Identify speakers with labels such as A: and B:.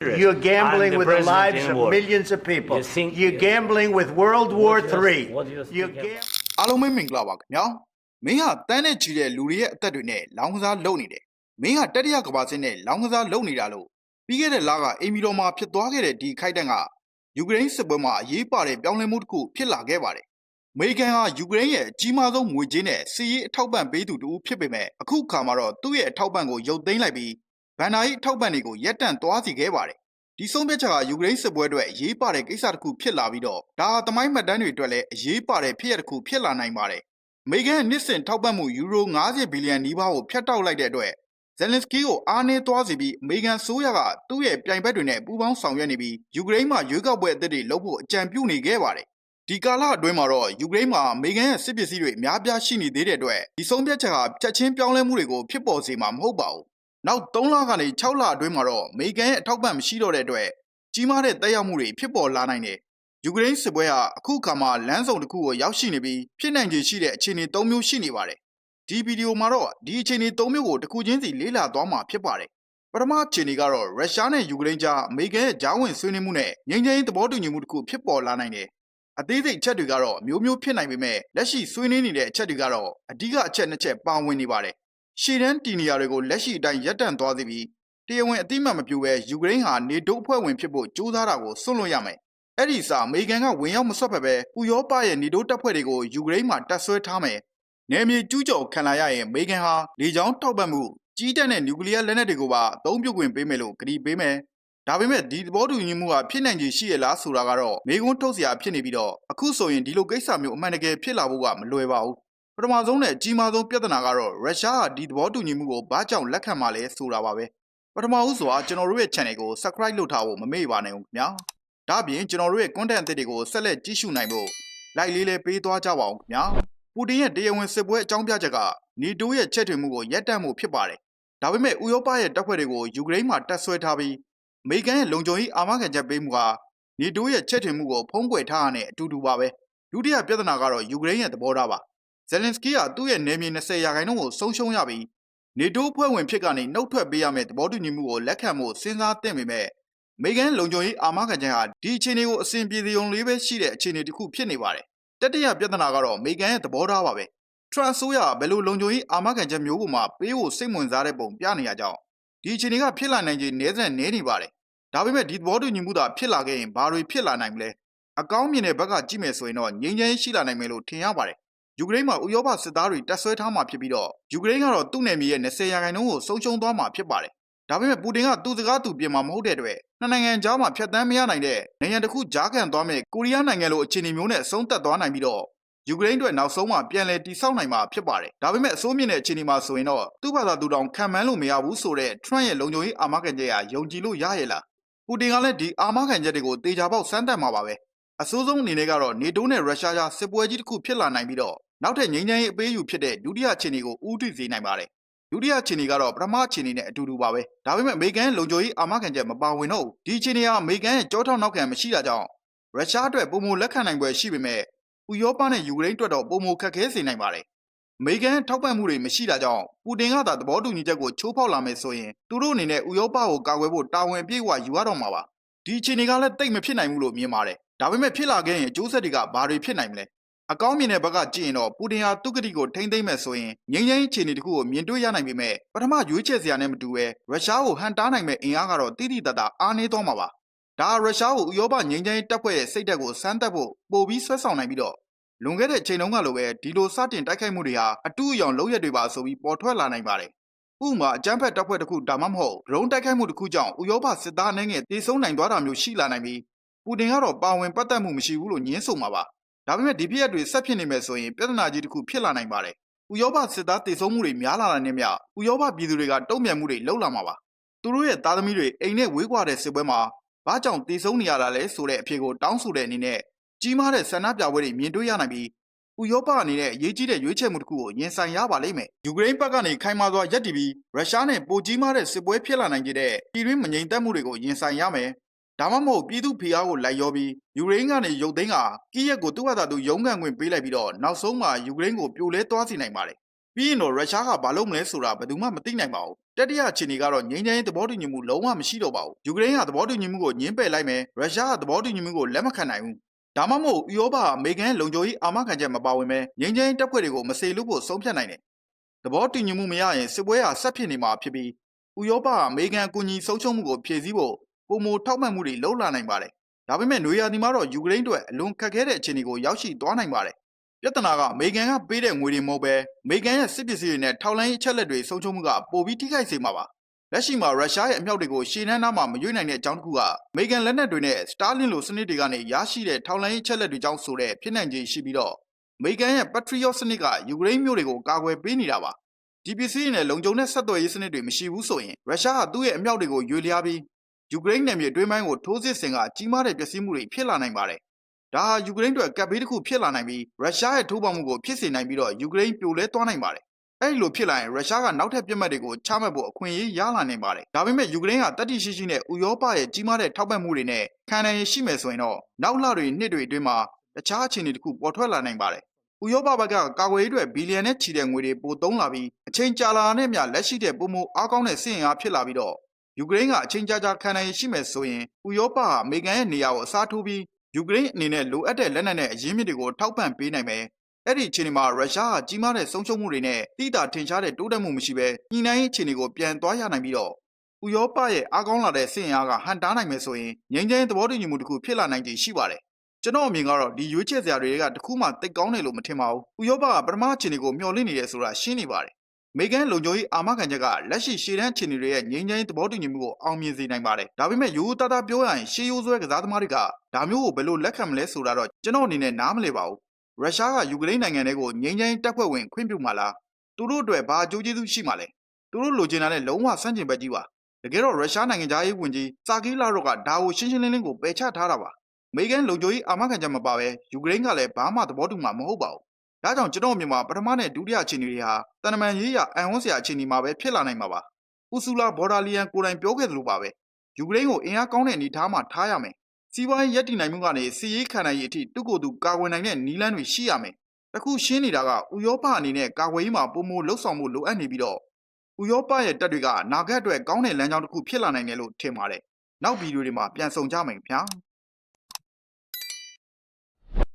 A: You're gambling
B: I'm the
A: with the
B: president
A: lives
B: in
A: of
B: war.
A: millions of people.
B: You think-
A: You're gambling with World War
B: What do you-
A: III.
B: what do you
A: You're
B: think
A: gam-
C: အားလုံးပဲမင်္ဂလာပါခင်ဗျာမင်းဟာတန်းနဲ့ချီတဲ့လူတွေရဲ့အသက်တွေနဲ့လောင်းကစားလုပ်နေတယ်မင်းဟာတတိယကမ္ဘာစစ်နဲ့လောင်းကစားလုပ်နေတာလို့ပြီးခဲ့တဲ့လကအိမ်မီတော်မှာဖြစ်သွားခဲ့တဲ့ဒီခိုက်တန်းကယူကရိန်းစစ်ပွဲမှာအရေးပါတဲ့ပြောင်းလဲမှုတစ်ခုဖြစ်လာခဲ့ပါတယ်အမေရိကန်ဟာယူကရိန်းရဲ့အကြီးမားဆုံးငွေကြေးနဲ့စီးရေးအထောက်ပံ့ပေးသူတူဖြစ်ပေမဲ့အခုခါမှာတော့သူ့ရဲ့အထောက်ပံ့ကိုရုပ်သိမ်းလိုက်ပြီး ဗန်နာရေးအထောက်ပံ့တွေကိုရပ်တန့်သွားစီခဲ့ပါတယ်ဒီဆုံးဖြတ်ချက်ကယူကရိန်းစစ်ပွဲအတွက်အရေးပါတဲ့ကိစ္စတစ်ခုဖြစ်လာပြီးတော့ဒါဟာသမိုင်းမှတ်တမ်းတွေအတွက်လည်းအရေးပါတဲ့ဖြစ်ရပ်တစ်ခုဖြစ်လာနိုင်ပါတယ်။အမေရိကန်ရဲ့နှစ်စဉ်ထောက်ပံ့မှုယူရို90ဘီလီယံနီးပါးကိုဖျက်တောက်လိုက်တဲ့အတွက်ဇယ်လင်စကီကိုအားနည်းသွားစေပြီးအမေရိကန်ဆိုးရကသူ့ရဲ့ပြိုင်ဘက်တွေနဲ့ပူးပေါင်းဆောင်ရွက်နေပြီးယူကရိန်းမှာရွေးကောက်ပွဲအသစ်တွေလုပ်ဖို့အကြံပြုနေခဲ့ပါတယ်။ဒီကာလအတွင်းမှာတော့ယူကရိန်းမှာအမေရိကန်ရဲ့စစ်ပစ္စည်းတွေအများပြားရှိနေသေးတဲ့အတွက်ဒီဆုံးဖြတ်ချက်ဟာချက်ချင်းပြောင်းလဲမှုတွေကိုဖြစ်ပေါ်စေမှာမဟုတ်ပါဘူး။ နောက်3လကနေ6လအတွင်းမှာတော့အမေရိကန်ရဲ့အထောက်ပံ့မရှိတော့တဲ့အတွက်ကြီးမားတဲ့တက်ရောက်မှုတွေဖြစ်ပေါ်လာနိုင်တယ်။ယူကရိန်းစစ်ပွဲဟာအခုခါမှာလမ်းဆောင်တစ်ခုကိုရောက်ရှိနေပြီးဖြစ်နိုင်ခြေရှိတဲ့အခြေအနေ၃မျိုးရှိနေပါတယ်။ဒီဗီဒီယိုမှာတော့ဒီအခြေအနေ၃မျိုးကိုတစ်ခုချင်းစီလေ့လာသွားမှာဖြစ်ပါတယ်။ပထမအခြေအနေကတော့ရုရှားနဲ့ယူကရိန်းကြားအမေရိကန်ရဲ့ဂျားဝင်ဆွေးနွေးမှုနဲ့ငြိမ်းချမ်းရေးသဘောတူညီမှုတစ်ခုဖြစ်ပေါ်လာနိုင်တယ်။အသေးစိတ်အချက်တွေကတော့အမျိုးမျိုးဖြစ်နိုင်ပေမဲ့လက်ရှိဆွေးနွေးနေတဲ့အချက်တွေကတော့အဓိကအချက်နှစ်ချက်ပါဝင်နေပါတယ်။ ရှေ့တန်းတီနီယာတွေကိုလက်ရှိအတိုင်းရပ်တန့်သွားစေပြီးတရားဝင်အတိအမှတ်မပြုဘဲယူကရိန်းဟာနေတိုးအဖွဲ့ဝင်ဖြစ်ဖို့ကြိုးစားတာကိုစွန့်လွတ်ရမယ်။အဲ့ဒီစာအမေရိကန်ကဝင်ရောက်မဆွတ်ဖက်ပဲဥရောပရဲ့နေတိုးတပ်ဖွဲ့တွေကိုယူကရိန်းမှာတပ်ဆွဲထားမယ်။နယ်မြေကျူးကျော်ခံလာရရင်အမေရိကန်ဟာလေကြောင်းထောက်ပံ့မှုကြီးတက်တဲ့နျူကလ িয়ার လက်နက်တွေကိုပါအသုံးပြုခွင့်ပေးမယ်လို့ကတိပေးမယ်။ဒါပေမဲ့ဒီသဘောတူညီမှုကဖြစ်နိုင်ခြေရှိရလားဆိုတာကတော့မေကွန်းထုတ်စရာဖြစ်နေပြီးတော့အခုဆိုရင်ဒီလိုကိစ္စမျိုးအမှန်တကယ်ဖြစ်လာဖို့ကမလွယ်ပါဘူး။ ပထမဆုံးနဲ့အကြီးမားဆုံးပြဿနာကတော့ရုရှားဟာဒီသဘောတူညီမှုကိုဘာကြောင့်လက်ခံမှလဲဆိုတာပါပဲ။ပထမဦးစွာကျွန်တော်တို့ရဲ့ channel ကို subscribe လုပ်ထားဖို့မမေ့ပါနဲ့ဦးခင်ဗျာ။ဒါ့အပြင်ကျွန်တော်တို့ရဲ့ content အသစ်တွေကိုဆက်လက်ကြည့်ရှုနိုင်ဖို့ like လေးလည်းပေးသွားကြပါဦးခင်ဗျာ။ပူတင်ရဲ့တရားဝင်စစ်ပွဲအကြောင်းပြချက်ကနေတိုးရဲ့ချက်ထွေမှုကိုရပ်တန့်မှုဖြစ်ပါတယ်။ဒါပေမဲ့ဥရောပရဲ့တပ်ဖွဲ့တွေကိုယူကရိန်းမှာတပ်ဆွဲထားပြီးအမေရိကန်ရဲ့လုံခြုံရေးအာမခံချက်ပေးမှုဟာနေတိုးရဲ့ချက်ထွေမှုကိုဖုံးကွယ်ထားရတဲ့အတူတူပါပဲ။ဒုတိယပြဿနာကတော့ယူကရိန်းရဲ့သဘောထားပါ။ ဇယ်လင်စကီကသူ့ရဲ့နေမြေ20ရာခိုင်နှုန်းကိုဆုံးရှုံးရပြီးနေတိုးဖွဲ့ဝင်ဖြစ်ကနေနှုတ်ထွက်ပေးရမယ့်သဘောတူညီမှုကိုလက်ခံဖို့စဉ်းစားသင့်ပေမဲ့အမေရိကန်လုံခြုံရေးအာမခံချက်ဟာဒီအခြေအနေကိုအစဉ်ပြေစီုံလေးပဲရှိတဲ့အခြေအနေတစ်ခုဖြစ်နေပါတယ်။တတိယပြဿနာကတော့အမေရိကန်ရဲ့သဘောထားပါပဲ။ Trump ဆိုရဘယ်လိုလုံခြုံရေးအာမခံချက်မျိုးကိုမှပေးဖို့စိတ်ဝင်စားတဲ့ပုံပြနေရကြောင်းဒီအခြေအနေကဖြစ်လာနိုင်ခြေနည်းစံနည်းနေပါတယ်။ဒါပေမဲ့ဒီသဘောတူညီမှုသာဖြစ်လာခဲ့ရင်ဘာတွေဖြစ်လာနိုင်မလဲ။အကောင်းမြင်တဲ့ဘက်ကကြည့်မယ်ဆိုရင်တော့ငြိမ်းချမ်းရေးရှိလာနိုင်မယ်လို့ထင်ရပါတယ်။ ယူကရိန်းမှာဥရောပစစ်သားတွေတပ်ဆွဲထားမှာဖြစ်ပြီးတော့ယူကရိန်းကတော့သူ့နယ်မြေရဲ့20ရာခိုင်နှုန်းကိုဆုံးရှုံးသွားမှာဖြစ်ပါတယ်။ဒါပေမဲ့ပူတင်ကသူ့စကားသူပြင်မှာမဟုတ်တဲ့အတွက်နှစ်နိုင်ငံကြားမှာဖြတ်တန်းမရနိုင်တဲ့နိုင်ငံတစ်ခုကြားခံသွားမဲ့ကိုရီးယားနိုင်ငံလိုအခြေအနေမျိုးနဲ့အဆုံးသတ်သွားနိုင်ပြီးတော့ယူကရိန်းအတွက်နောက်ဆုံးမှပြန်လည်တိစောက်နိုင်မှာဖြစ်ပါတယ်။ဒါပေမဲ့အစိုးမြင့်တဲ့အခြေအနေမှာဆိုရင်တော့သူ့ဘာသာသူတောင်ခံမှန်းလို့မရဘူးဆိုတဲ့ Trump ရဲ့လုံခြုံရေးအာမခံချက်ဟာယုံကြည်လို့ရရဲ့လား။ပူတင်ကလည်းဒီအာမခံချက်တွေကိုတေချာပေါက်စမ်းသပ်မှာပါပဲ။ အဆိုးဆုံးအနေနဲ့ကတော့နေတိုးနဲ့ရုရှားကြားစစ်ပွဲကြီးတစ်ခုဖြစ်လာနိုင်ပြီးတော့နောက်ထပ်ငြိမ်းချမ်းရေးအပေးအယူဖြစ်တဲ့ဒုတိယအခြေအနေကိုဦးတည်စေနိုင်ပါတယ်။ဒုတိယအခြေအနေကတော့ပထမအခြေအနေနဲ့အတူတူပါပဲ။ဒါပေမဲ့အမေရိကန်ရဲ့လုံခြုံရေးအာမခံချက်မပါဝင်တော့ဘူး။ဒီအခြေအနေဟာအမေရိကန်ရဲ့ကြောထောက်နောက်ခံမရှိတာကြောင့်ရုရှားအတွက်ပုံမလက်ခံနိုင်ပွဲရှိပေမဲ့ဥရောပနဲ့ယူကရိန်းအတွက်တော့ပုံမခက်ခဲစေနိုင်ပါတယ်။အမေရိကန်ထောက်ပံ့မှုတွေမရှိတာကြောင့်ပူတင်ကသာသဘောတူညီချက်ကိုချိုးဖောက်လာမယ်ဆိုရင်သူတို့အနေနဲ့ဥရောပကိုကာကွယ်ဖို့တာဝန်အပြည့်အဝယူရတော့မှာပါ။ဒီအခြေအနေကလည်းတိတ်မဖြစ်နိုင်ဘူးလို့မြင်ပါတယ်။ ဒါပေမဲ့ဖြစ်လာခဲ့ရင်အကျိုးဆက်တွေကဘာတွေဖြစ်နိုင်မလဲ။အကောင်းမြင်တဲ့ဘက်ကကြည့်ရင်တော့ပူတင်ဟာသူ့ကတိကိုထိမ့်သိမ့်မဲ့ဆိုရင်ငြိမ်းချမ်းရေးအခြေအနေတစ်ခုကိုမြင်တွေ့ရနိုင်ပေမဲ့ပထမရွေးချယ်စရာနဲ့မတူပဲရုရှားကိုဟန်တားနိုင်မဲ့အင်အားကတော့တိတိတတ်တာအားနည်းသွားမှာပါ။ဒါဟာရုရှားကိုဥရောပငြိမ်းချမ်းရေးတပ်ဖွဲ့ရဲ့စိတ်ဓာတ်ကိုစမ်းသပ်ဖို့ပို့ပြီးဆွဲဆောင်နိုင်ပြီးတော့လွန်ခဲ့တဲ့ချိန်တုန်းကလိုပဲဒီလိုစတင်တိုက်ခိုက်မှုတွေဟာအတူအယောင်လုံးရက်တွေပါဆိုပြီးပေါ်ထွက်လာနိုင်ပါတယ်။ဥပမာအကြမ်းဖက်တပ်ဖွဲ့တစ်ခုဒါမှမဟုတ်ဒရုန်းတိုက်ခိုက်မှုတစ်ခုကြောင့်ဥရောပစစ်သားအနေငယ်တေဆုံးနိုင်သွားတာမျိုးရှိလာနိုင်ပြီး ပူတင်ကတော့ပါဝင်ပတ်သက်မှုမရှိဘူးလို့ညင်းဆိုမှာပါ။ဒါပေမဲ့ဒီပြည့်ရက်တွေဆက်ဖြစ်နေမယ်ဆိုရင်ပြဿနာကြီးတစ်ခုဖြစ်လာနိုင်ပါတယ်။ဥရောပစစ်သားတေဆုံးမှုတွေများလာတာနဲ့မျှဥရောပပြည်သူတွေကတုံ့ပြန်မှုတွေလှုပ်လာမှာပါ။သူတို့ရဲ့သားသမီးတွေအိမ်နဲ့ဝေးကွာတဲ့စစ်ပွဲမှာဘာကြောင့်တေဆုံးနေရတာလဲဆိုတဲ့အဖြေကိုတောင်းဆိုတဲ့အနေနဲ့ကြီးမားတဲ့ဆန္ဒပြပွဲတွေမြင်တွေ့ရနိုင်ပြီးဥရောပအနေနဲ့အရေးကြီးတဲ့ရွေးချယ်မှုတစ်ခုကိုရင်ဆိုင်ရပါလိမ့်မယ်။ယူကရိန်းဘက်ကနေခိုင်မာစွာရပ်တည်ပြီးရုရှားနဲ့ပိုကြီးမားတဲ့စစ်ပွဲဖြစ်လာနိုင်ကြတဲ့ပြည်တွင်းမငြိမ်သက်မှုတွေကိုရင်ဆိုင်ရမယ်။ ဒါမှမဟုတ်ပြည်သူဖိအားကိုလိုက်ရောပြီးယူကရိန်းကနေရုပ်သိမ်းကကီးရက်ကိုသူ့ဘာသာသူရုံးကန်ခွင့်ပေးလိုက်ပြီးတော့နောက်ဆုံးမှာယူကရိန်းကိုပြိုလဲသွားစေနိုင်ပါတယ်။ပြီးရင်တော့ရုရှားကဘာလုပ်မလဲဆိုတာဘယ်သူမှမသိနိုင်ပါဘူး။တတိယအခြေအနေကတော့ငြိမ်းချမ်းရေးသဘောတူညီမှုလုံးဝမရှိတော့ပါဘူးယူကရိန်းကသဘောတူညီမှုကိုညှင်းပယ်လိုက်မယ်ရုရှားကသဘောတူညီမှုကိုလက်မခံနိုင်ဘူးဒါမှမဟုတ်ဥရောပကအမေရိကန်လုံခြုံရေးအာမခံချက်မပါဝင်ပဲငြိမ်းချမ်းရေးတပ်ဖွဲ့တွေကိုမစေလွတ်ဖို့ဆုံးဖြတ်နိုင်တယ်သဘောတူညီမှုမရရင်စစ်ပွဲဟာဆက်ဖြစ်နေမှာဖြစ်ပြီးဥရောပကအမေရိကန်အကူအညီဆုံးရှုံးမှုကိုဖြည့်ဆည်းဖို့ ပုံမထောက်မှတ်မှုတွေလှုပ်လာနိုင်ပါတယ်ဒါပေမဲ့နွေရာသီမှာတော့ယူကရိန်းအတွက်အလွန်ခက်ခဲတဲ့အခြေအနေကိုရောက်ရှိသွားနိုင်ပါတယ်ပြဿနာကအမေရိကန်ကပေးတဲ့ငွေတွေမဟုတ်ပဲအမေရိကန်ရဲ့စစ်ပစ္စည်းတွေနဲ့ထောက်လိုင်းရေးအချက်လက်တွေဆုံးရှုံးမှုကပိုပြီးထိခိုက်စေမှာပါလက်ရှိမှာရုရှားရဲ့အမြောက်တွေကိုရှေ့နှမ်းနားမှာမရွေးနိုင်တဲ့အကြောင်းတစ်ခုကအမေရိကန်လက်နက်တွေနဲ့စတာလင်လိုစနစ်တွေကနေရရှိတဲ့ထောက်လိုင်းရေးအချက်လက်တွေကြောင့်ဆိုတဲ့ဖြစ်နိုင်ခြေရှိပြီးတော့အမေရိကန်ရဲ့ Patriot စနစ်ကယူကရိန်းမျိုးတွေကိုကာကွယ်ပေးနေတာပါဒီပစ္စည်းတွေနဲ့လုံခြုံတဲ့ဆက်သွယ်ရေးစနစ်တွေမရှိဘူးဆိုရင်ရုရှားကသူ့ရဲ့အမြောက်တွေကိုရွေလျားပြီး ယူကရိန်းနယ်မြေအတွင်းပိုင်းကိုထိုးစစ်ဆင်ကကြီးမားတဲ့ပျက်စီးမှုတွေဖြစ်လာနိုင်ပါတယ်ဒါဟာယူကရိန်းအတွက်ကပ်ဘေးတစ်ခုဖြစ်လာနိုင်ပြီးရုရှားရဲ့ထိုးပေါက်မှုကိုဖြစ်စေနိုင်ပြီးတော့ယူကရိန်းပြိုလဲသွားနိုင်ပါတယ်။အဲဒီလိုဖြစ်လာရင်ရုရှားကနောက်ထပ်ပြစ်မှတ်တွေကိုချမှတ်ဖို့အခွင့်အရေးရလာနိုင်ပါတယ်။ဒါပေမဲ့ယူကရိန်းကတတိရှိရှိနဲ့ဥရောပရဲ့ကြီးမားတဲ့ထောက်ပံ့မှုတွေနဲ့ခံနိုင်ရရှိမယ်ဆိုရင်တော့နောက်လတွေနှစ်တွေအတွင်းမှာတခြားအခြေအနေတစ်ခုပေါ်ထွက်လာနိုင်ပါတယ်။ဥရောပဘက်ကကာကွယ်ရေးအတွက်ဘီလီယံနဲ့ချီတဲ့ငွေတွေပိုသုံးလာပြီးအချိန်ကြာလာတဲ့မြလက်ရှိတဲ့ပုံမအားကောင်းတဲ့စီးရင်အားဖြစ်လာပြီးတော့ ယူကရိန်းကအချိန်ကြာကြာခံနိုင်ရရှိမယ်ဆိုရင်ဥရောပဟာအမေရိကန်ရဲ့နေရာကိုအစားထိုးပြီးယူကရိန်းအနေနဲ့လိုအပ်တဲ့လက်နက်နဲ့အရင်းမြစ်တွေကိုထောက်ပံ့ပေးနိုင်မယ်။အဲ့ဒီအခြေအနေမှာရုရှားဟာကြီးမားတဲ့ဆုံးရှုံးမှုတွေနဲ့တိတာထင်ရှားတဲ့တိုးတက်မှုမရှိဘဲညှိနှိုင်းရေးအခြေအနေကိုပြန်သွားရနိုင်ပြီးတော့ဥရောပရဲ့အားကောင်းလာတဲ့စင်အားကဟန်တားနိုင်မယ်ဆိုရင်ငြိမ်းချမ်းရေးသဘောတူညီမှုတစ်ခုဖြစ်လာနိုင်ခြေရှိပါတယ်။ကျွန်တော်အမြင်ကတော့ဒီရွေးချယ်စရာတွေကတစ်ခုမှတိတ်ကောင်းတယ်လို့မထင်ပါဘူး။ဥရောပကပထမအခြေအနေကိုမျှော်လင့်နေတယ်ဆိုတာရှင်းနေပါတယ်။ မေကန်လုံခြုံရေးအာမခံချက်ကလက်ရှိရှေ့တန်းအခြေအနေတွေရဲ့ငြိမ်းချမ်းရေးသဘောတူညီမှုကိုအောင်မြင်စေနိုင်ပါတယ်။ဒါပေမဲ့ရိုးရိုးသားသားပြောရရင်ရှေးရိုးဆွဲကစားသမားတွေကဒါမျိုးကိုဘယ်လိုလက်ခံမလဲဆိုတာတော့ကျွန်တော်အနေနဲ့နားမလည်ပါဘူး။ရုရှားကယူကရိန်းနိုင်ငံတွေကိုငြိမ်းချမ်းရေးတပ်ဖွဲ့ဝင်ခွင့်ပြုမှာလား။သူတို့အတွက်ဘာအကျိုးကျေးဇူးရှိမှာလဲ။သူတို့လိုချင်တာနဲ့လုံးဝဆန့်ကျင်ဘက်ကြီးပါ။တကယ်တော့ရုရှားနိုင်ငံသားရေးဝန်ကြီးစာကီလာတော့ကဒါကိုရှင်းရှင်းလင်းလင်းကိုပယ်ချထားတာပါ။အမေရိကန်လုံခြုံရေးအာမခံချက်မပါဘဲယူကရိန်းကလည်းဘာမှသဘောတူမှာမဟုတ်ပါဘူး။ ဒါကြောင့်ကျွန်တော်အမြင်မှာပထမနဲ့ဒုတိယအခြေအနေတွေဟာတန်တမန်ရေးရအံဝန်းစရာအခြေအနေမှာပဲဖြစ်လာနိုင်မှာပါ။ဥဆူလာဘော်ဒါလီယန်ကိုယ်တိုင်ပြောခဲ့သလိုပါပဲ။ယူကရိန်းကိုအင်အားကောင်းတဲ့အနေအထားမှာထားရမယ်။စီးပွားရေးရပ်တည်နိုင်မှုကနေစီးရေးခံနိုင်ရေးအထိတူကိုယ်သူကာကွယ်နိုင်တဲ့နည်းလမ်းတွေရှိရမယ်။အခုရှင်းနေတာကဥရောပအနေနဲ့ကာကွယ်ရေးမှာပုံမလှုပ်ဆောင်မှုလိုအပ်နေပြီးတော့ဥရောပရဲ့တပ်တွေကနာဂတ်အတွက်ကောင်းတဲ့လမ်းကြောင်းတစ်ခုဖြစ်လာနိုင်တယ်လို့ထင်ပါတယ်။နောက်ဗီဒီယိုတွေမှာပြန်ဆောင်ကြမယ်ခင်ဗျာ။